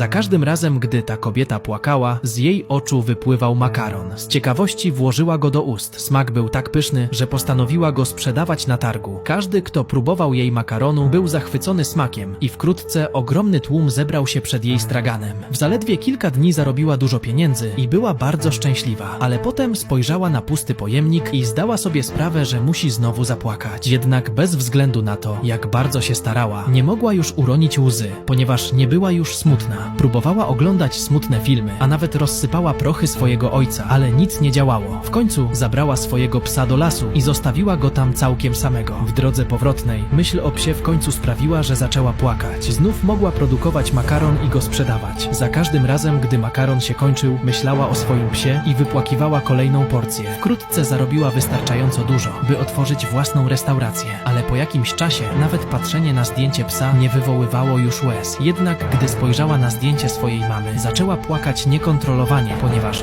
Za każdym razem, gdy ta kobieta płakała, z jej oczu wypływał makaron. Z ciekawości włożyła go do ust. Smak był tak pyszny, że postanowiła go sprzedawać na targu. Każdy, kto próbował jej makaronu, był zachwycony smakiem i wkrótce ogromny tłum zebrał się przed jej straganem. W zaledwie kilka dni zarobiła dużo pieniędzy i była bardzo szczęśliwa, ale potem spojrzała na pusty pojemnik i zdała sobie sprawę, że musi znowu zapłakać. Jednak bez względu na to, jak bardzo się starała, nie mogła już uronić łzy, ponieważ nie była już smutna. Próbowała oglądać smutne filmy, a nawet rozsypała prochy swojego ojca, ale nic nie działało. W końcu zabrała swojego psa do lasu i zostawiła go tam całkiem samego. W drodze powrotnej myśl o psie w końcu sprawiła, że zaczęła płakać. Znów mogła produkować makaron i go sprzedawać. Za każdym razem, gdy makaron się kończył, myślała o swoim psie i wypłakiwała kolejną porcję. Wkrótce zarobiła wystarczająco dużo, by otworzyć własną restaurację, ale po jakimś czasie nawet patrzenie na zdjęcie psa nie wywoływało już łez. Jednak gdy spojrzała na zdjęcie swojej mamy, zaczęła płakać niekontrolowanie, ponieważ